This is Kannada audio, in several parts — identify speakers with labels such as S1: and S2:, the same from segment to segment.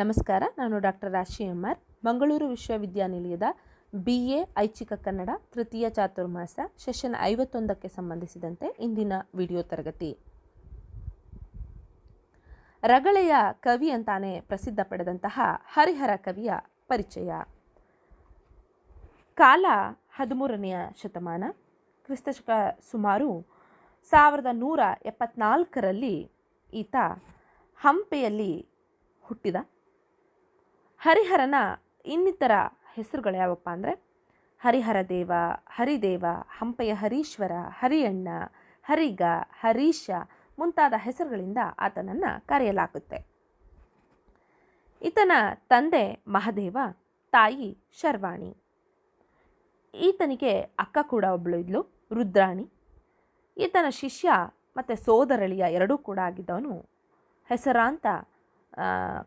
S1: ನಮಸ್ಕಾರ, ನಾನು ಡಾಕ್ಟರ್ ರಾಶಿ ಎಂ ಆರ್ ಮಂಗಳೂರು ವಿಶ್ವವಿದ್ಯಾನಿಲಯದ ಬಿ ಎ ಐಚ್ಛಿಕ ಕನ್ನಡ ತೃತೀಯ ಚಾತುರ್ಮಾಸ ಸೆಷನ್ ಐವತ್ತೊಂದಕ್ಕೆ ಸಂಬಂಧಿಸಿದಂತೆ ಇಂದಿನ ವಿಡಿಯೋ ತರಗತಿ. ರಗಳೆಯ ಕವಿ ಅಂತಾನೆ ಪ್ರಸಿದ್ಧ ಪಡೆದಂತಹ ಹರಿಹರ ಕವಿಯ ಪರಿಚಯ. ಕಾಲ ಹದಿಮೂರನೆಯ ಶತಮಾನ, ಕ್ರಿಸ್ತಶಕ ಸುಮಾರು ಸಾವಿರದ ನೂರ ಎಪ್ಪತ್ನಾಲ್ಕರಲ್ಲಿ ಈತ ಹಂಪೆಯಲ್ಲಿ ಹುಟ್ಟಿದ. ಹರಿಹರನ ಇನ್ನಿತರ ಹೆಸರುಗಳು ಯಾವಪ್ಪ ಅಂದರೆ? ಹರಿಹರ ದೇವ, ಹರಿದೇವ, ಹಂಪೆಯ ಹರೀಶ್ವರ, ಹರಿಯಣ್ಣ, ಹರಿಗ, ಹರೀಶ ಮುಂತಾದ ಹೆಸರುಗಳಿಂದ ಆತನನ್ನು ಕರೆಯಲಾಗುತ್ತೆ. ಈತನ ತಂದೆ ಮಹದೇವ, ತಾಯಿ ಶರ್ವಾಣಿ. ಈತನಿಗೆ ಅಕ್ಕ ಕೂಡ ಒಬ್ಬಳು ಇದ್ಲು, ರುದ್ರಾಣಿ. ಈತನ ಶಿಷ್ಯ ಮತ್ತು ಸೋದರಳಿಯ ಎರಡೂ ಕೂಡ ಆಗಿದ್ದವನು ಹೆಸರಾಂತ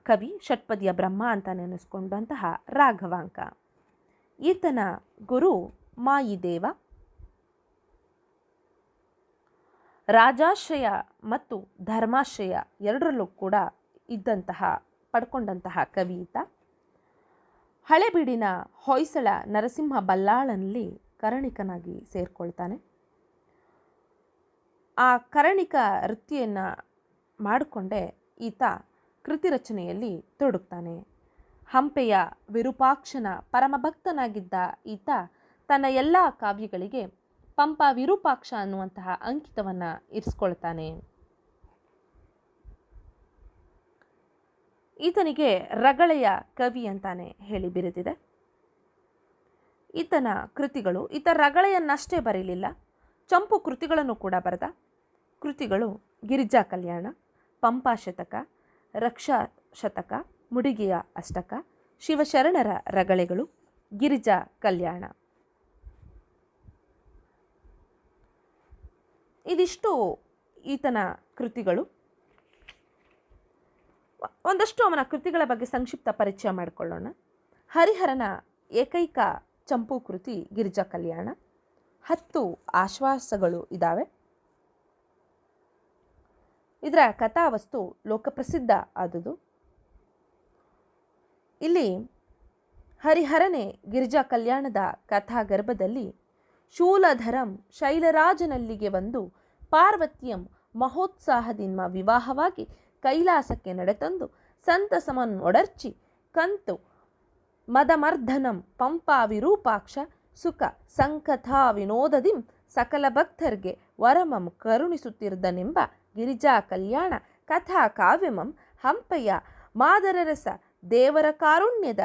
S1: ಕವಿ ಷಟ್ಪದಿಯ ಬ್ರಹ್ಮ ಅಂತ ನೆನೆಸ್ಕೊಂಡಂತಹ ರಾಘವಾಂಕ. ಈತನ ಗುರು ಮಾಯಿದೇವ. ರಾಜಾಶ್ರಯ ಮತ್ತು ಧರ್ಮಾಶ್ರಯ ಎರಡರಲ್ಲೂ ಕೂಡ ಇದ್ದಂತಹ, ಪಡ್ಕೊಂಡಂತಹ ಕವಿ ಈತ. ಹಳೆಬೀಡಿನ ಹೊಯ್ಸಳ ನರಸಿಂಹ ಬಲ್ಲಾಳನಲ್ಲಿ ಕರಣಿಕನಾಗಿ ಸೇರಿಕೊಳ್ತಾನೆ. ಆ ಕರಣಿಕ ವೃತ್ತಿಯನ್ನು ಮಾಡಿಕೊಂಡೇ ಈತ ಕೃತಿ ರಚನೆಯಲ್ಲಿ ತೊಡಗ್ತಾನೆ. ಹಂಪೆಯ ವಿರೂಪಾಕ್ಷನ ಪರಮಭಕ್ತನಾಗಿದ್ದ ಈತ ತನ್ನ ಎಲ್ಲ ಕಾವ್ಯಗಳಿಗೆ ಪಂಪ ವಿರೂಪಾಕ್ಷ ಅನ್ನುವಂತಹ ಅಂಕಿತವನ್ನು ಇರಿಸ್ಕೊಳ್ತಾನೆ. ಈತನಿಗೆ ರಗಳೆಯ ಕವಿ ಅಂತಾನೆ ಹೇಳಿ ಬಿರಿದಿದೆ. ಈತನ ಕೃತಿಗಳು, ಈತ ರಗಳೆಯನ್ನಷ್ಟೇ ಬರೀಲಿಲ್ಲ, ಚಂಪು ಕೃತಿಗಳನ್ನು ಕೂಡ ಬರೆದ. ಕೃತಿಗಳು ಗಿರಿಜಾ ಕಲ್ಯಾಣ, ಪಂಪಾ ಶತಕ ರಕ್ಷಾ ಶತಕ, ಮುಡಿಗೆಯ ಅಷ್ಟಕ, ಶಿವಶರಣರ ರಗಳೆಗಳು, ಗಿರಿಜಾ ಕಲ್ಯಾಣ. ಇದಿಷ್ಟು ಈತನ ಕೃತಿಗಳು. ಒಂದಷ್ಟು ಅವನ ಕೃತಿಗಳ ಬಗ್ಗೆ ಸಂಕ್ಷಿಪ್ತ ಪರಿಚಯ ಮಾಡಿಕೊಳ್ಳೋಣ. ಹರಿಹರನ ಏಕೈಕ ಚಂಪು ಕೃತಿ ಗಿರಿಜಾ ಕಲ್ಯಾಣ. ಹತ್ತು ಆಶ್ವಾಸಗಳು ಇದ್ದಾವೆ ಇದರ ಕಥಾವಸ್ತು ಲೋಕಪ್ರಸಿದ್ಧ ಆದುದು ಇಲ್ಲಿ ಹರಿಹರನೆ ಗಿರಿಜಾ ಕಲ್ಯಾಣದ ಕಥಾಗರ್ಭದಲ್ಲಿ ಶೂಲಧರಂ ಶೈಲರಾಜನಲ್ಲಿಗೆ ಬಂದು ಪಾರ್ವತಿಯಂ ಮಹೋತ್ಸಾಹದಿಂದ ವಿವಾಹವಾಗಿ ಕೈಲಾಸಕ್ಕೆ ನಡೆತಂದು ಸಂತಸಮನ್ನೊಡರ್ಚಿ ಕಂತು ಮದಮರ್ಧನಂ ಪಂಪಾ ವಿರೂಪಾಕ್ಷ ಸುಖ ಸಂಕಥಾ ವಿನೋದದಿಂ ಸಕಲ ಭಕ್ತರಿಗೆ ವರಮಂ ಕರುಣಿಸುತ್ತಿರ್ದನೆಂಬ ಗಿರಿಜಾ ಕಲ್ಯಾಣ ಕಥಾ ಕಾವ್ಯಮಂ ಹಂಪೆಯ ಮಾದರರಸ ದೇವರ ಕಾರುಣ್ಯದ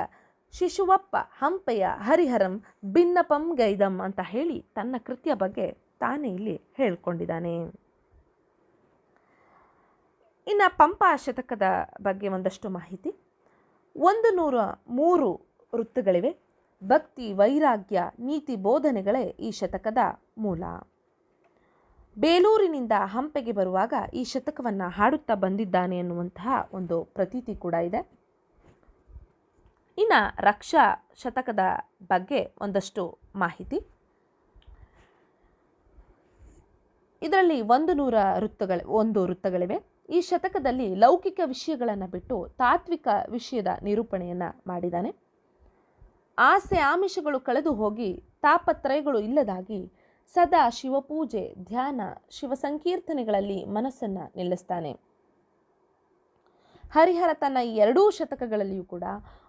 S1: ಶಿಶುವಪ್ಪ ಹಂಪೆಯ ಹರಿಹರಂ ಭಿನ್ನಪಂ ಗೈದಂ ಅಂತ ಹೇಳಿ ತನ್ನ ಕೃತಿಯ ಬಗ್ಗೆ ತಾನೇ ಇಲ್ಲಿ ಹೇಳ್ಕೊಂಡಿದ್ದಾನೆ. ಇನ್ನು ಪಂಪ ಶತಕದ ಬಗ್ಗೆ ಒಂದಷ್ಟು ಮಾಹಿತಿ. ಒಂದು ನೂರ ಮೂರು ವೃತ್ತಗಳಿವೆ ಭಕ್ತಿ, ವೈರಾಗ್ಯ, ನೀತಿ, ಬೋಧನೆಗಳೇ ಈ ಶತಕದ ಮೂಲ. ಬೇಲೂರಿನಿಂದ ಹಂಪೆಗೆ ಬರುವಾಗ ಈ ಶತಕವನ್ನು ಹಾಡುತ್ತಾ ಬಂದಿದ್ದಾನೆ ಎನ್ನುವಂತಹ ಒಂದು ಪ್ರತೀತಿ ಕೂಡ ಇದೆ. ಇನ್ನು ರಕ್ಷಾ ಶತಕದ ಬಗ್ಗೆ ಒಂದಷ್ಟು ಮಾಹಿತಿ. ಇದರಲ್ಲಿ ಒಂದು ನೂರ ವೃತ್ತಗಳ, ಒಂದು ವೃತ್ತಗಳಿವೆ. ಈ ಶತಕದಲ್ಲಿ ಲೌಕಿಕ ವಿಷಯಗಳನ್ನು ಬಿಟ್ಟು ತಾತ್ವಿಕ ವಿಷಯದ ನಿರೂಪಣೆಯನ್ನು ಮಾಡಿದ್ದಾನೆ. ಆಸೆ ಆಮಿಷಗಳು ಕಳೆದು ಹೋಗಿ ತಾಪತ್ರಯಗಳು ಇಲ್ಲದಾಗಿ ಸದಾ ಶಿವಪೂಜೆ, ಧ್ಯಾನ ಶಿವ ಸಂಕೀರ್ತನೆಗಳಲ್ಲಿ ಮನಸ್ಸನ್ನು ನಿಲ್ಲಿಸ್ತಾನೆ. ಹರಿಹರ ತನ್ನ ಎರಡೂ ಶತಕಗಳಲ್ಲಿಯೂ ಕೂಡ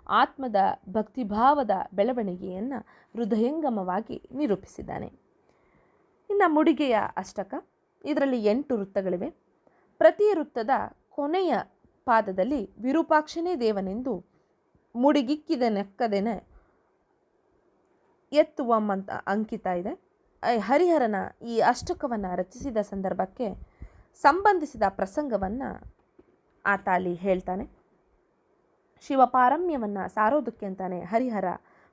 S1: ಆತ್ಮದ ಭಕ್ತಿಭಾವದ ಬೆಳವಣಿಗೆಯನ್ನು ಹೃದಯಂಗಮವಾಗಿ ನಿರೂಪಿಸಿದ್ದಾನೆ. ಇನ್ನು ಮುಡಿಗೆಯ ಅಷ್ಟಕ, ಇದರಲ್ಲಿ ಎಂಟು ವೃತ್ತಗಳಿವೆ. ಪ್ರತಿ ವೃತ್ತದ ಕೊನೆಯ ಪಾದದಲ್ಲಿ ವಿರೂಪಾಕ್ಷನೇ ದೇವನೆಂದು ಮುಡಿಗಿಕ್ಕಿದ, ನೆಕ್ಕದೇನೆ ಎತ್ತುವ ಅಂತ ಅಂಕಿತ ಇದೆ. ಹರಿಹರನ ಈ ಅಷ್ಟಕವನ್ನು ರಚಿಸಿದ ಸಂದರ್ಭಕ್ಕೆ ಸಂಬಂಧಿಸಿದ ಪ್ರಸಂಗವನ್ನು ಆತ ಅಲ್ಲಿ ಹೇಳ್ತಾನೆ. ಶಿವಪಾರಮ್ಯವನ್ನು ಸಾರೋದಕ್ಕೆ ಅಂತಾನೆ ಹರಿಹರ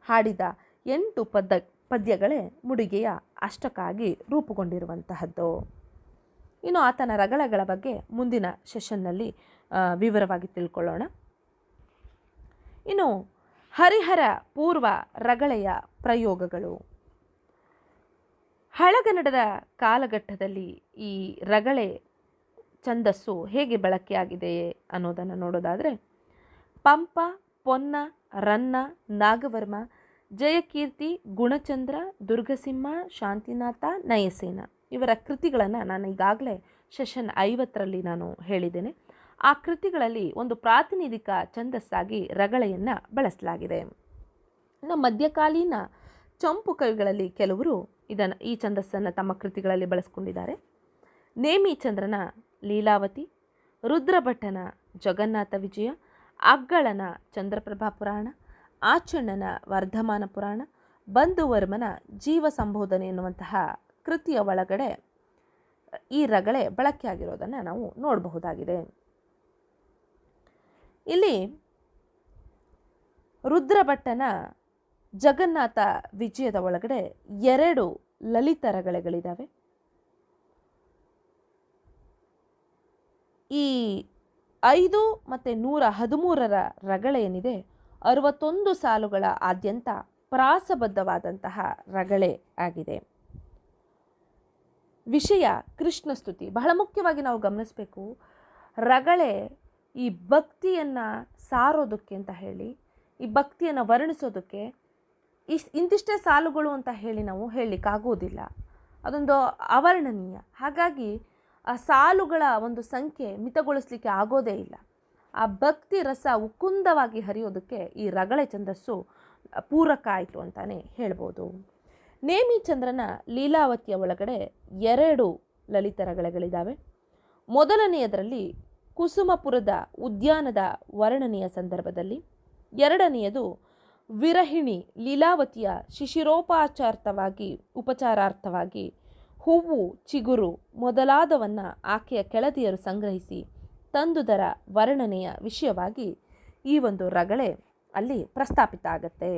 S1: ಹಾಡಿದ ಎಂಟು ಪದ ಪದ್ಯಗಳೇ ಮುಡಿಗೆಯ ಅಷ್ಟಕ ಆಗಿ ರೂಪುಗೊಂಡಿರುವಂತಹದ್ದು. ಇನ್ನು ಆತನ ರಗಳಗಳ ಬಗ್ಗೆ ಮುಂದಿನ ಸೆಷನ್ನಲ್ಲಿ ಆ, ವಿವರವಾಗಿ ತಿಳ್ಕೊಳ್ಳೋಣ. ಇನ್ನು ಹರಿಹರ ಪೂರ್ವ ರಗಳೆಯ ಪ್ರಯೋಗಗಳು. ಹಳಗನ್ನಡದ ಕಾಲಘಟ್ಟದಲ್ಲಿ ಈ ರಗಳೆ ಛಂದಸ್ಸು ಹೇಗೆ ಬಳಕೆಯಾಗಿದೆ ಅನ್ನೋದನ್ನು ನೋಡೋದಾದರೆ, ಪಂಪ, ಪೊನ್ನ, ರನ್ನ, ನಾಗವರ್ಮ, ಜಯಕೀರ್ತಿ, ಗುಣಚಂದ್ರ, ದುರ್ಗಸಿಂಹ, ಶಾಂತಿನಾಥ, ನಯಸೇನ ಇವರ ಕೃತಿಗಳನ್ನು ನಾನು ಈಗಾಗಲೇ ಸೆಷನ್ ಐವತ್ತರಲ್ಲಿ ನಾನು ಹೇಳಿದ್ದೇನೆ. ಆ ಕೃತಿಗಳಲ್ಲಿ ಒಂದು ಪ್ರಾತಿನಿಧಿಕ ಛಂದಸ್ಸಾಗಿ ರಗಳೆಯನ್ನು ಬಳಸಲಾಗಿದೆ. ನಮ್ಮ ಮಧ್ಯಕಾಲೀನ ಚಂಪು ಕವಿಗಳಲ್ಲಿ ಕೆಲವರು ಇದನ್ನು ಈ ಛಂದಸ್ಸನ್ನು ತಮ್ಮ ಕೃತಿಗಳಲ್ಲಿ ಬಳಸ್ಕೊಂಡಿದ್ದಾರೆ. ನೇಮಿಚಂದ್ರನ ಲೀಲಾವತಿ ರುದ್ರಭಟ್ಟನ ಜಗನ್ನಾಥ ವಿಜಯ, ಅಗ್ಗಳನ ಚಂದ್ರಪ್ರಭಾ ಪುರಾಣ ಆಚಣ್ಣನ ವರ್ಧಮಾನ ಪುರಾಣ, ಬಂಧುವರ್ಮನ ಜೀವ ಸಂಬೋಧನೆ ಎನ್ನುವಂತಹ ಕೃತಿಯ ಒಳಗಡೆ, ಈ ರಗಳೆ ಬಳಕೆಯಾಗಿರೋದನ್ನು ನಾವು ನೋಡಬಹುದಾಗಿದೆ. ಇಲ್ಲಿ ರುದ್ರಭಟ್ಟನ ಜಗನ್ನಾಥ ವಿಜಯದ ಒಳಗಡೆ ಎರಡು ಲಲಿತ ರಗಳೆಗಳಿದ್ದಾವೆ ಈ ಐದು ಮತ್ತು ನೂರ ಹದಿಮೂರರ ರಗಳೆ ಏನಿದೆ, ಅರವತ್ತೊಂದು ಸಾಲುಗಳ ಆದ್ಯಂತ ಪ್ರಾಸಬದ್ಧವಾದಂತಹ ರಗಳೆ ಆಗಿದೆ. ವಿಷಯ ಕೃಷ್ಣ ಸ್ತುತಿ ಬಹಳ ಮುಖ್ಯವಾಗಿ ನಾವು ಗಮನಿಸಬೇಕು, ರಗಳೆ ಈ ಭಕ್ತಿಯನ್ನು ಸಾರೋದಕ್ಕೆ ಅಂತ ಹೇಳಿ, ಈ ಭಕ್ತಿಯನ್ನು ವರ್ಣಿಸೋದಕ್ಕೆ ಇಸ್ ಇಂತಿಷ್ಟೇ ಸಾಲುಗಳು ಅಂತ ಹೇಳಿ ನಾವು ಹೇಳಲಿಕ್ಕಾಗೋದಿಲ್ಲ ಅದೊಂದು ಅವರ್ಣನೀಯ ಹಾಗಾಗಿ ಆ ಸಾಲುಗಳ ಒಂದು ಸಂಖ್ಯೆ ಮಿತಗೊಳಿಸ್ಲಿಕ್ಕೆ ಆಗೋದೇ ಇಲ್ಲ. ಆ ಭಕ್ತಿ ರಸ ಉಕ್ಕುಂದವಾಗಿ ಹರಿಯೋದಕ್ಕೆ ಈ ರಗಳೆ ಛಂದಸ್ಸು ಪೂರಕ ಆಯಿತು ಅಂತಾನೆ ಹೇಳ್ಬೋದು. ನೇಮಿಚಂದ್ರನ ಲೀಲಾವತಿಯ ಒಳಗಡೆ ಎರಡು ಲಲಿತ ರಗಳೆಗಳಿದ್ದಾವೆ ಮೊದಲನೆಯದರಲ್ಲಿ ಕುಸುಮಪುರದ ಉದ್ಯಾನದ ವರ್ಣನೆಯ ಸಂದರ್ಭದಲ್ಲಿ, ಎರಡನೆಯದು ವಿರಹಿಣಿ ಲೀಲಾವತಿಯ ಶಿಶಿರೋಪಾಚಾರ್ಥವಾಗಿ ಉಪಚಾರಾರ್ಥವಾಗಿ ಹೂವು, ಚಿಗುರು ಮೊದಲಾದವನ್ನ ಆಕೆಯ ಕೆಳದಿಯರು ಸಂಗ್ರಹಿಸಿ ತಂದುದರ ವರ್ಣನೆಯ ವಿಷಯವಾಗಿ ಈ ಒಂದು ರಗಳೆ ಅಲ್ಲಿ ಪ್ರಸ್ತಾಪಿತ ಆಗತ್ತೆ.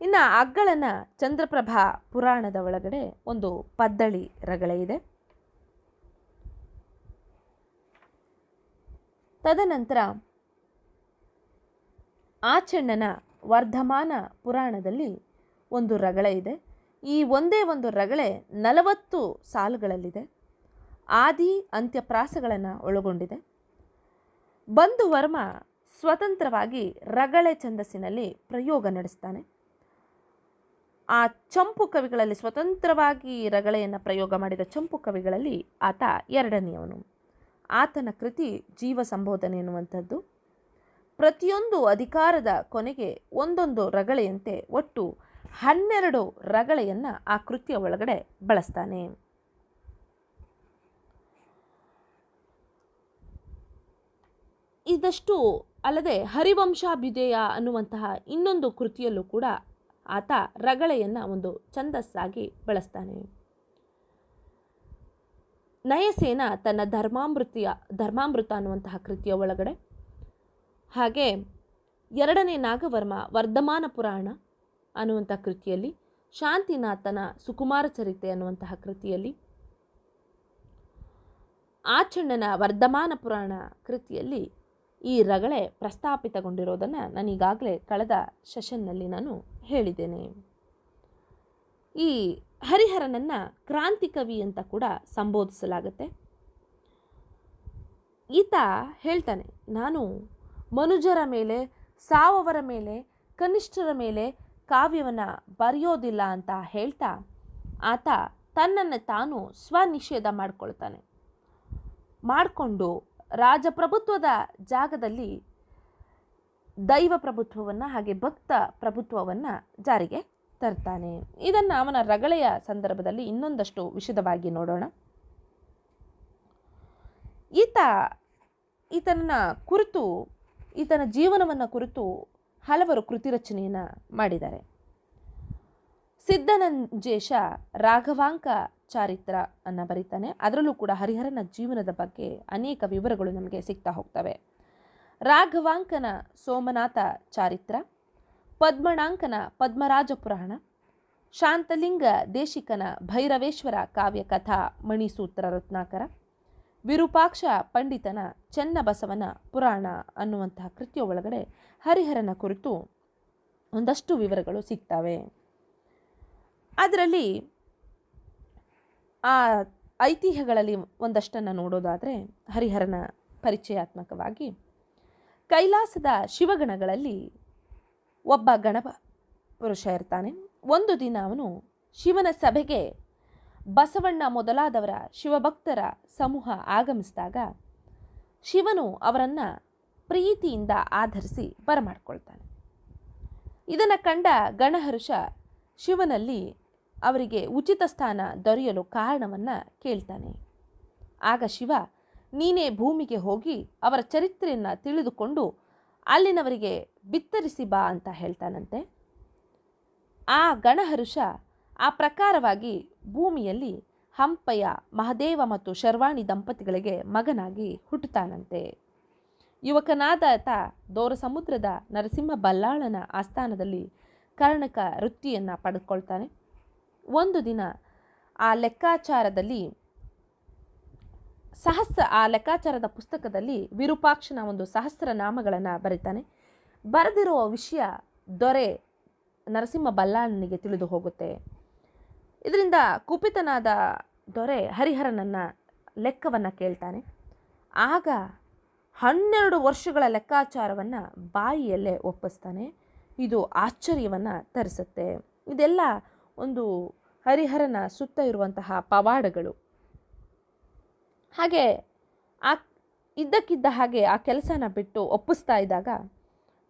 S1: ಇನ್ನು ಅಗ್ಗಳನ ಚಂದ್ರಪ್ರಭಾ ಪುರಾಣದ ಒಳಗಡೆ ಒಂದು ಪದ್ದಳಿ ರಗಳೆ ಇದೆ. ತದನಂತರ ಆಚಣ್ಣನ ವರ್ಧಮಾನ ಪುರಾಣದಲ್ಲಿ ಒಂದು ರಗಳೆ ಇದೆ. ಈ ಒಂದೇ ಒಂದು ರಗಳೆ ನಲವತ್ತು ಸಾಲುಗಳಲ್ಲಿದೆ. ಆದಿ ಅಂತ್ಯಪ್ರಾಸಗಳನ್ನು ಒಳಗೊಂಡಿದೆ. ಬಂಧುವರ್ಮ ಸ್ವತಂತ್ರವಾಗಿ ರಗಳೆ ಛಂದಸ್ಸಿನಲ್ಲಿ ಪ್ರಯೋಗ ನಡೆಸ್ತಾನೆ. ಆ ಚಂಪು ಕವಿಗಳಲ್ಲಿ ಸ್ವತಂತ್ರವಾಗಿ ರಗಳೆಯನ್ನು ಪ್ರಯೋಗ ಮಾಡಿದ ಚಂಪು ಕವಿಗಳಲ್ಲಿ ಆತ ಎರಡನೆಯವನು. ಆತನ ಕೃತಿ ಜೀವ ಸಂಬೋಧನೆ ಎನ್ನುವಂಥದ್ದು. ಪ್ರತಿಯೊಂದು ಅಧಿಕಾರದ ಕೊನೆಗೆ ಒಂದೊಂದು ರಗಳೆಯಂತೆ ಒಟ್ಟು ಹನ್ನೆರಡು ರಗಳೆಯನ್ನು ಆ ಕೃತಿಯ ಒಳಗಡೆ ಬಳಸ್ತಾನೆ. ಇದಷ್ಟು ಅಲ್ಲದೆ ಹರಿವಂಶಾಭ್ಯುದಯ ಅನ್ನುವಂತಹ ಇನ್ನೊಂದು ಕೃತಿಯಲ್ಲೂ ಕೂಡ ಆತ ರಗಳೆಯನ್ನು ಒಂದು ಛಂದಸ್ಸಾಗಿ ಬಳಸ್ತಾನೆ. ನಯಸೇನ ತನ್ನ ಧರ್ಮಾಮೃತಿಯ ಧರ್ಮಾಮೃತ ಅನ್ನುವಂತಹ ಕೃತಿಯ ಒಳಗಡೆ ಹಾಗೆ ಎರಡನೇ ನಾಗವರ್ಮ ವರ್ಧಮಾನ ಪುರಾಣ ಅನ್ನುವಂಥ ಕೃತಿಯಲ್ಲಿ, ಶಾಂತಿನಾಥನ ಸುಕುಮಾರ ಚರಿತೆ ಅನ್ನುವಂತಹ ಕೃತಿಯಲ್ಲಿ ಆಚಣ್ಣನ ವರ್ಧಮಾನ ಪುರಾಣ ಕೃತಿಯಲ್ಲಿ ಈ ರಗಳೆ ಪ್ರಸ್ತಾಪಿತಗೊಂಡಿರೋದನ್ನು ನಾನೀಗಾಗಲೇ ಕಳೆದ ಸೆಷನ್ನಲ್ಲಿ ನಾನು ಹೇಳಿದ್ದೇನೆ. ಈ ಹರಿಹರನನ್ನು ಕ್ರಾಂತಿಕವಿ ಅಂತ ಕೂಡ ಸಂಬೋಧಿಸಲಾಗುತ್ತೆ. ಈತ ಹೇಳ್ತಾನೆ, ನಾನು ಮನುಜರ ಮೇಲೆ, ಸಾವವರ ಮೇಲೆ, ಕನಿಷ್ಠರ ಮೇಲೆ ಕಾವ್ಯವನ್ನು ಬರೆಯೋದಿಲ್ಲ ಅಂತ ಹೇಳ್ತಾ ಆತ ತನ್ನನ್ನು ತಾನು ಸ್ವನಿಷೇಧ ಮಾಡಿಕೊಳ್ತಾನೆ. ಮಾಡಿಕೊಂಡು ರಾಜಪ್ರಭುತ್ವದ ಜಾಗದಲ್ಲಿ ದೈವ ಪ್ರಭುತ್ವವನ್ನು ಹಾಗೆ ಭಕ್ತ ಪ್ರಭುತ್ವವನ್ನು ಜಾರಿಗೆ ತರ್ತಾನೆ. ಇದನ್ನು ಅವನ ರಗಳೆಯ ಸಂದರ್ಭದಲ್ಲಿ ಇನ್ನೊಂದಷ್ಟು ವಿಷದವಾಗಿ ನೋಡೋಣ. ಈತ ಈತನ ಕುರಿತು ಈತನ ಜೀವನವನ್ನು ಕುರಿತು ಹಲವರು ಕೃತಿ ರಚನೆಯನ್ನು ಮಾಡಿದ್ದಾರೆ. ಸಿದ್ಧನಂಜೇಶ ರಾಘವಾಂಕ ಚಾರಿತ್ರ ಅನ್ನು ಬರೀತಾನೆ. ಅದರಲ್ಲೂ ಕೂಡ ಹರಿಹರನ ಜೀವನದ ಬಗ್ಗೆ ಅನೇಕ ವಿವರಗಳು ನಮಗೆ ಸಿಗ್ತಾ ಹೋಗ್ತವೆ. ರಾಘವಾಂಕನ ಸೋಮನಾಥ ಚಾರಿತ್ರ ಪದ್ಮಣಾಂಕನ ಪದ್ಮರಾಜ ಪುರಾಣ, ಶಾಂತಲಿಂಗ ದೇಶಿಕನ ಭೈರವೇಶ್ವರ ಕಾವ್ಯ ಕಥಾ ಮಣಿಸೂತ್ರ ರತ್ನಾಕರ ವಿರೂಪಾಕ್ಷ ಪಂಡಿತನ ಚೆನ್ನಬಸವನ ಪುರಾಣ ಅನ್ನುವಂತಹ ಕೃತಿಯ ಒಳಗಡೆ ಹರಿಹರನ ಕುರಿತು ಒಂದಷ್ಟು ವಿವರಗಳು ಸಿಗ್ತವೆ. ಅದರಲ್ಲಿ ಆ ಐತಿಹ್ಯಗಳಲ್ಲಿ ಒಂದಷ್ಟನ್ನು ನೋಡೋದಾದರೆ ಹರಿಹರನ ಪರಿಚಯಾತ್ಮಕವಾಗಿ ಕೈಲಾಸದ ಶಿವಗಣಗಳಲ್ಲಿ ಒಬ್ಬ ಗಣಪ ಪುರುಷ ಇರ್ತಾನೆ. ಒಂದು ದಿನ ಅವನು ಶಿವನ ಸಭೆಗೆ ಬಸವಣ್ಣ ಮೊದಲಾದವರ ಶಿವಭಕ್ತರ ಸಮೂಹ ಆಗಮಿಸಿದಾಗ ಶಿವನು ಅವರನ್ನು ಪ್ರೀತಿಯಿಂದ ಆಧರಿಸಿ ಬರಮಾಡ್ಕೊಳ್ತಾನೆ. ಇದನ್ನು ಕಂಡ ಗಣಹರ್ಷ ಶಿವನಲ್ಲಿ ಅವರಿಗೆ ಉಚಿತ ಸ್ಥಾನ ದೊರೆಯಲು ಕಾರಣವನ್ನು ಕೇಳ್ತಾನೆ. ಆಗ ಶಿವ, ನೀನೇ ಭೂಮಿಗೆ ಹೋಗಿ ಅವರ ಚರಿತ್ರೆಯನ್ನು ತಿಳಿದುಕೊಂಡು ಅಲ್ಲಿನವರಿಗೆ ಬಿತ್ತರಿಸಿ ಬಾ ಅಂತ ಹೇಳ್ತಾನಂತೆ. ಆ ಗಣಹರುಷ ಆ ಪ್ರಕಾರವಾಗಿ ಭೂಮಿಯಲ್ಲಿ ಹಂಪಯ್ಯ ಮಹದೇವ ಮತ್ತು ಶರ್ವಾಣಿ ದಂಪತಿಗಳಿಗೆ ಮಗನಾಗಿ ಹುಟ್ಟುತ್ತಾನಂತೆ. ಯುವಕನಾದ ಆತ ದೋರ ಸಮುದ್ರದ ನರಸಿಂಹ ಬಲ್ಲಾಳನ ಆಸ್ಥಾನದಲ್ಲಿ ಕರ್ಣಕ ವೃತ್ತಿಯನ್ನು ಪಡೆದುಕೊಳ್ತಾನೆ. ಒಂದು ದಿನ ಆ ಲೆಕ್ಕಾಚಾರದಲ್ಲಿ, ಸಹಸ್ರ, ಆ ಲೆಕ್ಕಾಚಾರದ ಪುಸ್ತಕದಲ್ಲಿ ವಿರೂಪಾಕ್ಷನ ಒಂದು ಸಹಸ್ರ ನಾಮಗಳನ್ನು ಬರೀತಾನೆ. ಬರೆದಿರುವ ವಿಷಯ ದೊರೆ ನರಸಿಂಹ ಬಲ್ಲಾಳನಿಗೆ ತಿಳಿದು ಹೋಗುತ್ತೆ. ಇದರಿಂದ ಕುಪಿತನಾದ ದೊರೆ ಹರಿಹರನನ್ನು ಲೆಕ್ಕವನ್ನು ಕೇಳ್ತಾನೆ. ಆಗ ಹನ್ನೆರಡು ವರ್ಷಗಳ ಲೆಕ್ಕಾಚಾರವನ್ನು ಬಾಯಿಯಲ್ಲೇ ಒಪ್ಪಿಸ್ತಾನೆ. ಇದು ಆಶ್ಚರ್ಯವನ್ನು ತರಿಸುತ್ತೆ. ಇದೆಲ್ಲ ಒಂದು ಹರಿಹರನ ಸುತ್ತ ಇರುವಂತಹ ಪವಾಡಗಳು. ಹಾಗೆ ಆ ಇದ್ದಕ್ಕಿದ್ದ ಹಾಗೆ ಆ ಕೆಲಸನ ಬಿಟ್ಟು ಒಪ್ಪಿಸ್ತಾ ಇದ್ದಾಗ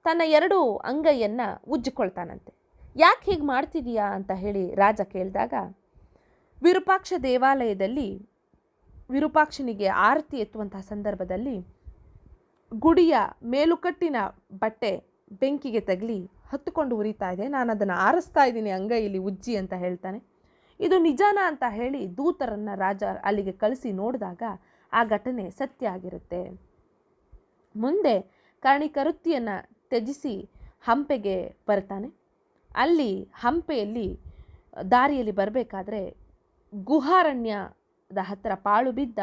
S1: ತನ್ನ ಎರಡು ಅಂಗೈಯನ್ನು ಉಜ್ಜಿಕೊಳ್ತಾನಂತೆ. ಯಾಕೆ ಹೀಗೆ ಮಾಡ್ತಿದೀಯಾ ಅಂತ ಹೇಳಿ ರಾಜ ಕೇಳಿದಾಗ, ವಿರೂಪಾಕ್ಷ ದೇವಾಲಯದಲ್ಲಿ ವಿರೂಪಾಕ್ಷನಿಗೆ ಆರತಿ ಎತ್ತುವಂತಹ ಸಂದರ್ಭದಲ್ಲಿ ಗುಡಿಯ ಮೇಲುಕಟ್ಟಿನ ಬಟ್ಟೆ ಬೆಂಕಿಗೆ ತಗಲಿ ಹತ್ತುಕೊಂಡು ಉರಿತಾ ಇದೆ. ನಾನು ಅದನ್ನು ಆರಿಸ್ತಾ ಇದ್ದೀನಿ ಅಂಗೈಯಲ್ಲಿ ಉಜ್ಜಿ ಅಂತ ಹೇಳ್ತಾನೆ. ಇದು ನಿಜಾನ ಅಂತ ಹೇಳಿ ದೂತರನ್ನು ರಾಜ ಅಲ್ಲಿಗೆ ಕಳಿಸಿ ನೋಡಿದಾಗ ಆ ಘಟನೆ ಸತ್ಯ ಆಗಿರುತ್ತೆ. ಮುಂದೆ ಕರ್ಣಿಕರುತ್ತಿಯನ್ನು ತ್ಯಜಿಸಿ ಹಂಪೆಗೆ ಬರ್ತಾನೆ. ಅಲ್ಲಿ, ಹಂಪೆಯಲ್ಲಿ ದಾರಿಯಲ್ಲಿ ಬರಬೇಕಾದ್ರೆ ಗುಹಾರಣ್ಯದ ಹತ್ತಿರ ಪಾಳು ಬಿದ್ದ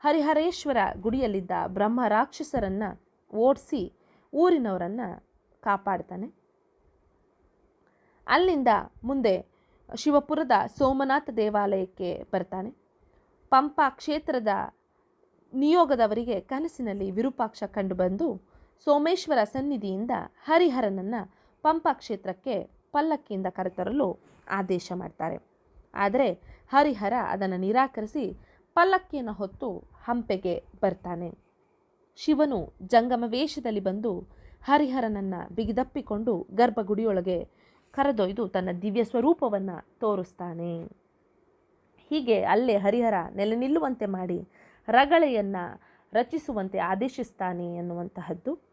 S1: ಹರಿಹರೇಶ್ವರ ಗುಡಿಯಲ್ಲಿದ್ದ ಬ್ರಹ್ಮ ರಾಕ್ಷಸರನ್ನು ಓಡಿಸಿ ಊರಿನವರನ್ನು ಕಾಪಾಡ್ತಾನೆ. ಅಲ್ಲಿಂದ ಮುಂದೆ ಶಿವಪುರದ ಸೋಮನಾಥ ದೇವಾಲಯಕ್ಕೆ ಬರ್ತಾನೆ. ಪಂಪಾ ಕ್ಷೇತ್ರದ ನಿಯೋಗದವರಿಗೆ ಕನಸಿನಲ್ಲಿ ವಿರೂಪಾಕ್ಷ ಕಂಡುಬಂದು ಸೋಮೇಶ್ವರ ಸನ್ನಿಧಿಯಿಂದ ಹರಿಹರನನ್ನು ಪಂಪಾ ಕ್ಷೇತ್ರಕ್ಕೆ ಪಲ್ಲಕ್ಕಿಯಿಂದ ಕರೆತರಲು ಆದೇಶ ಮಾಡ್ತಾರೆ. ಆದರೆ ಹರಿಹರ ಅದನ್ನು ನಿರಾಕರಿಸಿ ಪಲ್ಲಕ್ಕಿಯನ್ನು ಹೊತ್ತು ಹಂಪೆಗೆ ಬರ್ತಾನೆ. ಶಿವನು ಜಂಗಮ ವೇಷದಲ್ಲಿ ಬಂದು ಹರಿಹರನನ್ನು ಬಿಗಿದಪ್ಪಿಕೊಂಡು ಗರ್ಭಗುಡಿಯೊಳಗೆ ಕರೆದೊಯ್ದು ತನ್ನ ದಿವ್ಯ ಸ್ವರೂಪವನ್ನು ತೋರಿಸ್ತಾನೆ. ಹೀಗೆ ಅಲ್ಲೇ ಹರಿಹರ ನೆಲೆ ನಿಲ್ಲುವಂತೆ ಮಾಡಿ ರಗಳೆಯನ್ನು ರಚಿಸುವಂತೆ ಆದೇಶಿಸ್ತಾನೆ ಎನ್ನುವಂತಹದ್ದು.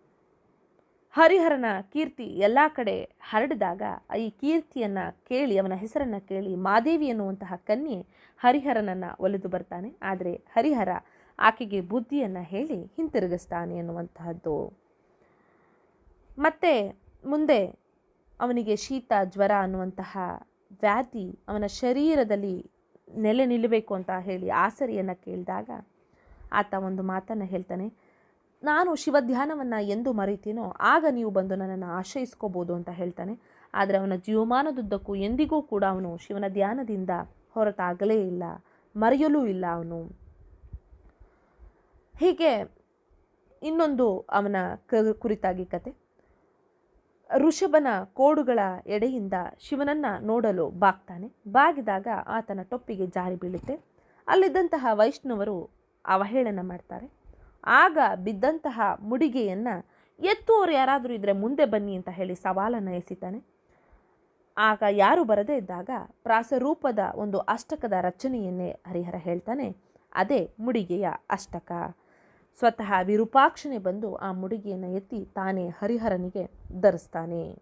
S1: ಹರಿಹರನ ಕೀರ್ತಿ ಎಲ್ಲ ಕಡೆ ಹರಡಿದಾಗ ಈ ಕೀರ್ತಿಯನ್ನು ಕೇಳಿ, ಅವನ ಹೆಸರನ್ನು ಕೇಳಿ ಮಾದೇವಿ ಎನ್ನುವಂತಹ ಕನ್ಯೆ ಹರಿಹರನನ್ನು ಒಲಿದು ಬರ್ತಾನೆ. ಆದರೆ ಹರಿಹರ ಆಕೆಗೆ ಬುದ್ಧಿಯನ್ನು ಹೇಳಿ ಹಿಂತಿರುಗಿಸ್ತಾನೆ ಅನ್ನುವಂತಹದ್ದು ಮತ್ತೆ ಮುಂದೆ ಅವನಿಗೆ ಶೀತ, ಜ್ವರ ಅನ್ನುವಂತಹ ವ್ಯಾಧಿ ಅವನ ಶರೀರದಲ್ಲಿ ನೆಲೆ ನಿಲ್ಲಬೇಕು ಅಂತ ಹೇಳಿ ಆಸರಿಯನ್ನು ಕೇಳಿದಾಗ ಆತ ಒಂದು ಮಾತನ್ನು ಹೇಳ್ತಾನೆ. ನಾನು ಶಿವಧ್ಯಾನವನ್ನು ಎಂದು ಮರಿತೀನೋ ಆಗ ನೀವು ಬಂದು ನನ್ನನ್ನು ಆಶ್ರಯಿಸ್ಕೋಬೋದು ಅಂತ ಹೇಳ್ತಾನೆ. ಆದರೆ ಅವನ ಜೀವಮಾನದುದ್ದಕ್ಕೂ ಎಂದಿಗೂ ಕೂಡ ಅವನು ಶಿವನ ಧ್ಯಾನದಿಂದ ಹೊರತಾಗಲೇ ಇಲ್ಲ, ಮರೆಯಲೂ ಇಲ್ಲ ಅವನು. ಹೀಗೆ ಇನ್ನೊಂದು ಅವನ ಕುರಿತಾಗಿ ಕತೆ. ಋಷಭನ ಕೋಡುಗಳ ಎಡೆಯಿಂದ ಶಿವನನ್ನು ನೋಡಲು ಬಾಗ್ತಾನೆ. ಬಾಗಿದಾಗ ಆತನ ಟೊಪ್ಪಿಗೆ ಜಾರಿ ಬೀಳುತ್ತೆ. ಅಲ್ಲಿದ್ದಂತಹ ವೈಷ್ಣವರು ಅವಹೇಳನ ಮಾಡ್ತಾರೆ. ಆಗ ಬಿದ್ದಂತಹ ಮುಡಿಗೆಯನ್ನು ಎತ್ತುವವರು ಯಾರಾದರೂ ಇದ್ದರೆ ಮುಂದೆ ಬನ್ನಿ ಅಂತ ಹೇಳಿ ಸವಾಲನ್ನು ಎಸಿತಾನೆ. ಆಗ ಯಾರು ಬರದೇ ಇದ್ದಾಗ ಪ್ರಾಸರೂಪದ ಒಂದು ಅಷ್ಟಕದ ರಚನೆಯನ್ನೇ ಹರಿಹರ ಹೇಳ್ತಾನೆ, ಅದೇ ಮುಡಿಗೆಯ ಅಷ್ಟಕ. ಸ್ವತಃ ವಿರೂಪಾಕ್ಷನೆ ಬಂದು ಆ ಮುಡಿಗೆಯನ್ನು ಎತ್ತಿ ತಾನೇ ಹರಿಹರನಿಗೆ ಧರಿಸ್ತಾನೆ.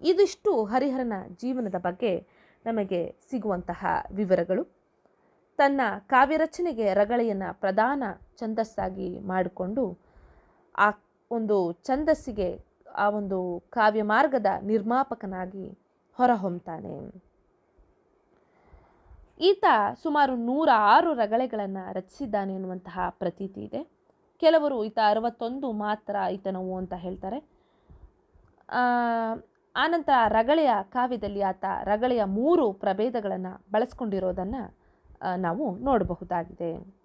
S1: ಇದಿಷ್ಟು ಹರಿಹರನ ಜೀವನದ ಬಗ್ಗೆ ನಮಗೆ ಸಿಗುವಂತಹ ವಿವರಗಳು. ತನ್ನ ಕಾವ್ಯರಚನೆಗೆ ರಗಳೆಯನ್ನು ಪ್ರಧಾನ ಛಂದಸ್ಸಾಗಿ ಮಾಡಿಕೊಂಡು ಆ ಒಂದು ಛಂದಸ್ಸಿಗೆ ಆ ಒಂದು ಕಾವ್ಯ ಮಾರ್ಗದ ನಿರ್ಮಾಪಕನಾಗಿ ಹೊರಹೊಮ್ತಾನೆ. ಈತ ಸುಮಾರು ನೂರ ಆರು ರಗಳೆಗಳನ್ನು ರಚಿಸಿದ್ದಾನೆ ಎನ್ನುವಂತಹ ಪ್ರತೀತಿ ಇದೆ. ಕೆಲವರು ಈತ ಅರವತ್ತೊಂದು ಮಾತ್ರ ಈತನವು ಅಂತ ಹೇಳ್ತಾರೆ. ಆನಂತರ ರಗಳೆಯ ಕಾವ್ಯದಲ್ಲಿ ಆತ ರಗಳೆಯ ಮೂರು ಪ್ರಭೇದಗಳನ್ನು ಬಳಸ್ಕೊಂಡಿರೋದನ್ನು ನಾವು ನೋಡಬಹುದಾಗಿದೆ.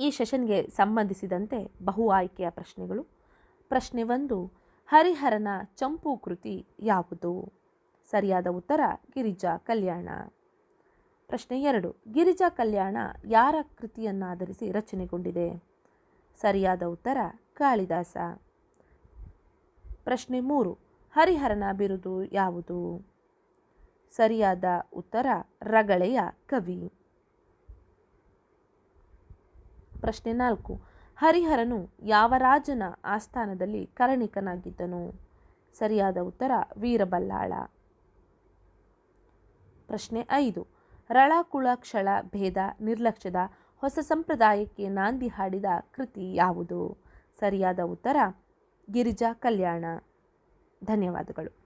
S1: ಈ ಸೆಷನ್ಗೆ ಸಂಬಂಧಿಸಿದಂತೆ ಬಹು ಆಯ್ಕೆಯ ಪ್ರಶ್ನೆಗಳು. ಪ್ರಶ್ನೆ ಒಂದು, ಹರಿಹರನ ಚಂಪು ಕೃತಿ ಯಾವುದು? ಸರಿಯಾದ ಉತ್ತರ, ಗಿರಿಜಾ ಕಲ್ಯಾಣ. ಪ್ರಶ್ನೆ ಎರಡು, ಗಿರಿಜಾ ಕಲ್ಯಾಣ ಯಾರ ಕೃತಿಯನ್ನಾಧರಿಸಿ ರಚನೆಗೊಂಡಿದೆ? ಸರಿಯಾದ ಉತ್ತರ, ಕಾಳಿದಾಸ. ಪ್ರಶ್ನೆ ಮೂರು, ಹರಿಹರನ ಬಿರುದು ಯಾವುದು? ಸರಿಯಾದ ಉತ್ತರ ರಗಳೆಯ ಕವಿ. ಪ್ರಶ್ನೆ ನಾಲ್ಕು. ಹರಿಹರನು ಯಾವ ರಾಜನ ಆಸ್ಥಾನದಲ್ಲಿ ಕರಣಿಕನಾಗಿದ್ದನು ಸರಿಯಾದ ಉತ್ತರ ವೀರಬಲ್ಲಾಳ. ಪ್ರಶ್ನೆ ಐದು. ರಳ ಕುಳ ಕ್ಷಳ ಭೇದ ನಿರ್ಲಕ್ಷ್ಯದ ಹೊಸ ಸಂಪ್ರದಾಯಕ್ಕೆ ನಾಂದಿ ಹಾಡಿದ ಕೃತಿ ಯಾವುದು? ಸರಿಯಾದ ಉತ್ತರ ಗಿರಿಜಾ ಕಲ್ಯಾಣ. ಧನ್ಯವಾದಗಳು.